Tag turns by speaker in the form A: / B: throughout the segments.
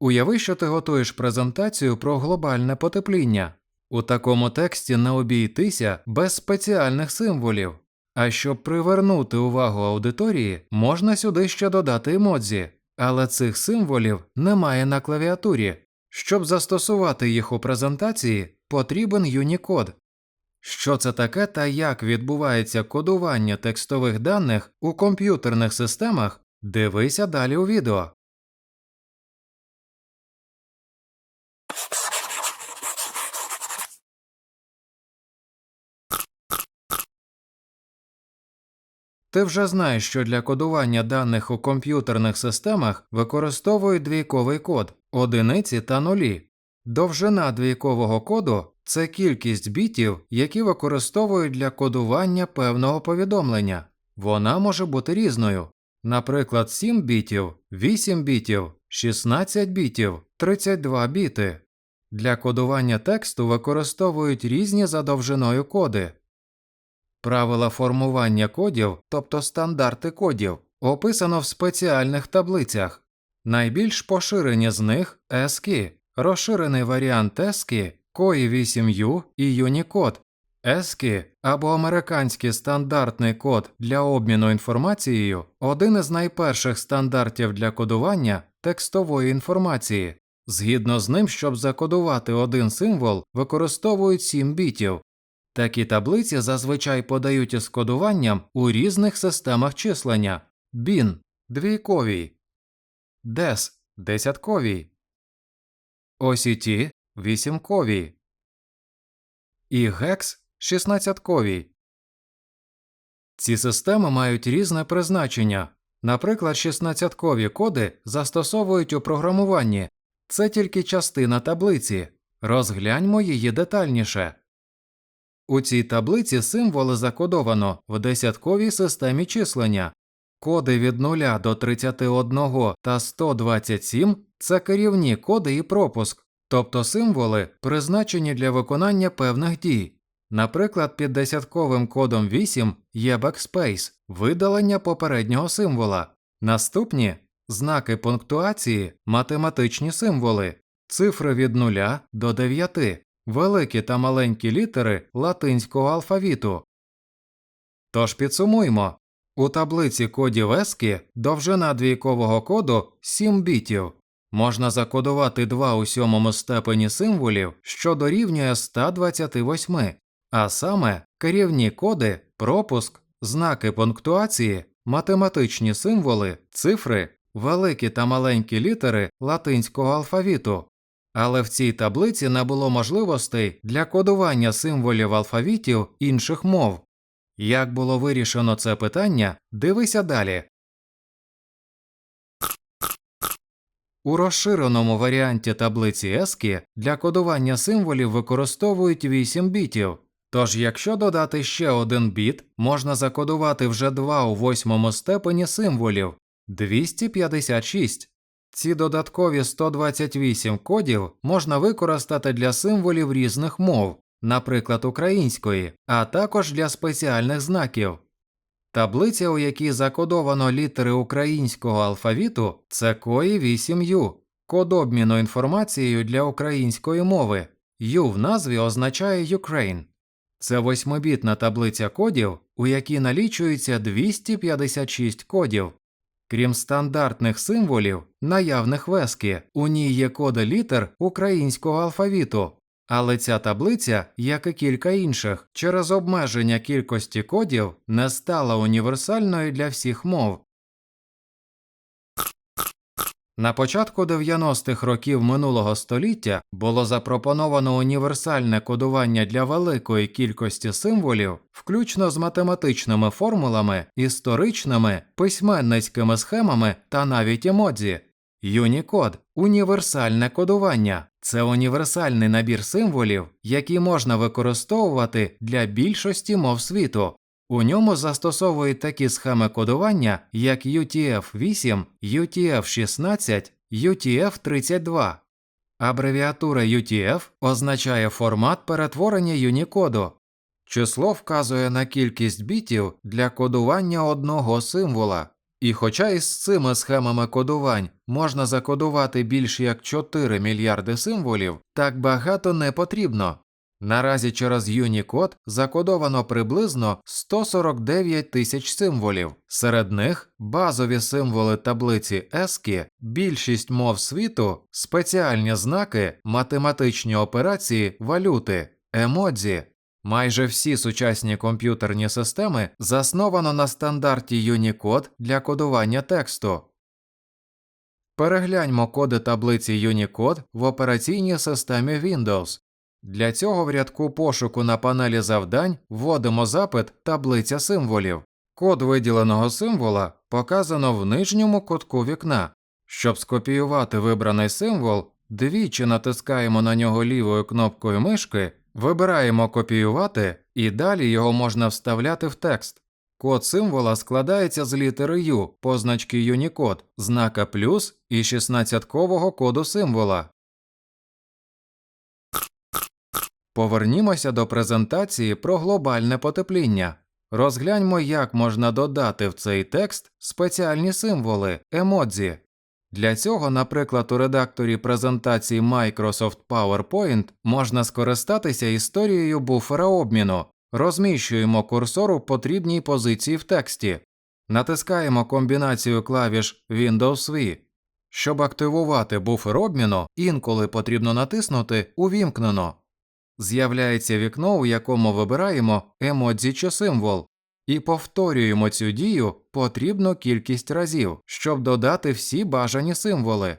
A: Уяви, що ти готуєш презентацію про глобальне потепління. У такому тексті не обійтися без спеціальних символів. А щоб привернути увагу аудиторії, можна сюди ще додати емодзі, але цих символів немає на клавіатурі. Щоб застосувати їх у презентації, потрібен Unicode. Що це таке та як відбувається кодування текстових даних у комп'ютерних системах, дивися далі у відео. Ти вже знаєш, що для кодування даних у комп'ютерних системах використовують двійковий код одиниці та нулі. Довжина двійкового коду це кількість бітів, які використовують для кодування певного повідомлення. Вона може бути різною. Наприклад, 7 бітів, 8 бітів, 16 бітів, 32 біти. Для кодування тексту використовують різні за довжиною коди. Правила формування кодів, тобто стандарти кодів, описано в спеціальних таблицях. Найбільш поширені з них ASCII, розширений варіант ASCII, COI 8U і Unicode. ASCII або американський стандартний код для обміну інформацією один із найперших стандартів для кодування текстової інформації. Згідно з ним, щоб закодувати один символ, використовують 7 бітів. Такі таблиці зазвичай подають із кодуванням у різних системах числення BIN – двійковій, DES – десятковій, OCT – вісімковій і GEX – шістнадцятковій. Ці системи мають різне призначення. Наприклад, шістнадцяткові коди застосовують у програмуванні. Це тільки частина таблиці. Розгляньмо її детальніше. У цій таблиці символи закодовано в десятковій системі числення. Коди від 0 до 31 та 127 це керівні коди і пропуск, тобто символи, призначені для виконання певних дій. Наприклад, під десятковим кодом 8 є backspace – видалення попереднього символа. Наступні знаки пунктуації, математичні символи, цифри від 0 до 9 великі та маленькі літери латинського алфавіту. Тож підсумуймо. У таблиці кодів ESCII довжина двійкового коду 7 бітів. Можна закодувати два у сьомому степені символів, що дорівнює 128, а саме керівні коди, пропуск, знаки пунктуації, математичні символи, цифри, великі та маленькі літери латинського алфавіту. Але в цій таблиці не було можливостей для кодування символів алфавітів інших мов. Як було вирішено це питання, дивися далі. У розширеному варіанті таблиці ESCII для кодування символів використовують 8 бітів. Тож, якщо додати ще один біт, можна закодувати вже два у восьмому степені символів 256. Ці додаткові 128 кодів можна використати для символів різних мов, наприклад, української, а також для спеціальних знаків. Таблиця, у якій закодовано літери українського алфавіту, це COI 8U, код обміну інформацією для української мови. U в назві означає Ukraine. Це восьмибітна таблиця кодів, у якій налічується 256 кодів. Крім стандартних символів, наявних вески, у ній є коди літер українського алфавіту, але ця таблиця, як і кілька інших, через обмеження кількості кодів не стала універсальною для всіх мов. На початку 90-х років минулого століття було запропоновано універсальне кодування для великої кількості символів, включно з математичними формулами, історичними, письменницькими схемами та навіть емодзі. Unicode – універсальне кодування. Це універсальний набір символів, які можна використовувати для більшості мов світу. У ньому застосовують такі схеми кодування, як UTF-8, UTF-16, UTF-32. Абревіатура UTF означає формат перетворення Юнікоду. Число вказує на кількість бітів для кодування одного символа. І хоча із цими схемами кодувань можна закодувати більш як 4 мільярди символів, так багато не потрібно. Наразі через Unicode закодовано приблизно 149 тисяч символів. Серед них базові символи таблиці ESCII, більшість мов світу, спеціальні знаки, математичні операції, валюти, емодзі. Майже всі сучасні комп'ютерні системи засновано на стандарті Unicode для кодування тексту. Перегляньмо коди таблиці Unicode в операційній системі Windows. Для цього в рядку пошуку на панелі завдань вводимо запит таблиця символів. Код виділеного символа показано в нижньому кутку вікна. Щоб скопіювати вибраний символ, двічі натискаємо на нього лівою кнопкою мишки, вибираємо копіювати і далі його можна вставляти в текст. Код символа складається з літери U, позначки Unicode, знака плюс і 16-кового коду символа. Повернімося до презентації про глобальне потепління. Розгляньмо, як можна додати в цей текст спеціальні символи емодзі. Для цього, наприклад, у редакторі презентації Microsoft PowerPoint можна скористатися історією буфера обміну. Розміщуємо курсор у потрібній позиції в тексті, натискаємо комбінацію клавіш Windows V. Щоб активувати буфер обміну, інколи потрібно натиснути Увімкнено. З'являється вікно, у якому вибираємо емодзі чи символ, і повторюємо цю дію потрібну кількість разів, щоб додати всі бажані символи.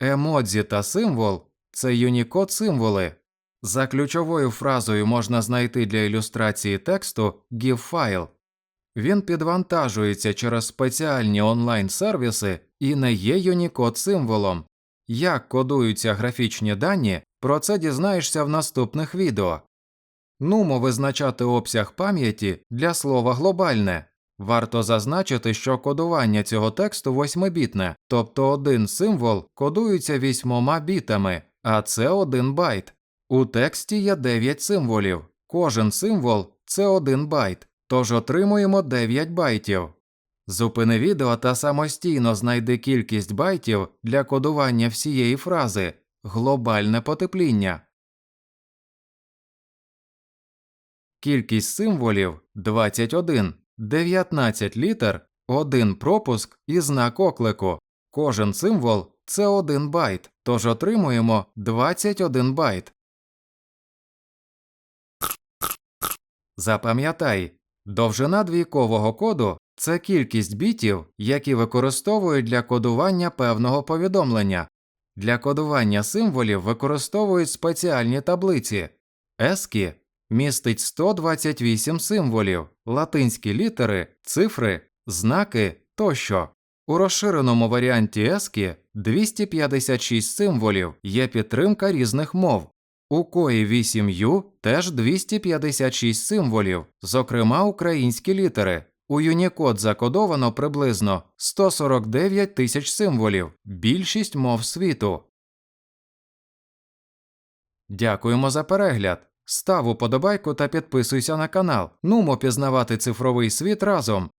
A: Емодзі та символ це Unicode символи. За ключовою фразою можна знайти для ілюстрації тексту GIF файл. Він підвантажується через спеціальні онлайн-сервіси і не є Unicode символом. Як кодуються графічні дані, про це дізнаєшся в наступних відео. Нумо визначати обсяг пам'яті для слова глобальне. Варто зазначити, що кодування цього тексту восьмибітне, тобто один символ кодується вісьмома бітами, а це один байт. У тексті є 9 символів. Кожен символ це один байт, тож отримуємо 9 байтів. Зупини відео та самостійно знайди кількість байтів для кодування всієї фрази глобальне потепління. Кількість символів 21, 19 літер, 1 пропуск і знак оклику. Кожен символ це 1 байт, тож отримуємо 21 байт. Запам'ятай, довжина двійкового коду це кількість бітів, які використовують для кодування певного повідомлення. Для кодування символів використовують спеціальні таблиці. ESCII містить 128 символів, латинські літери, цифри, знаки тощо. У розширеному варіанті ESCII 256 символів, є підтримка різних мов. У кої 8U теж 256 символів, зокрема українські літери. У Unicode закодовано приблизно 149 тисяч символів, більшість мов світу. Дякуємо за перегляд. Став уподобайку та підписуйся на канал. Нумо пізнавати цифровий світ разом.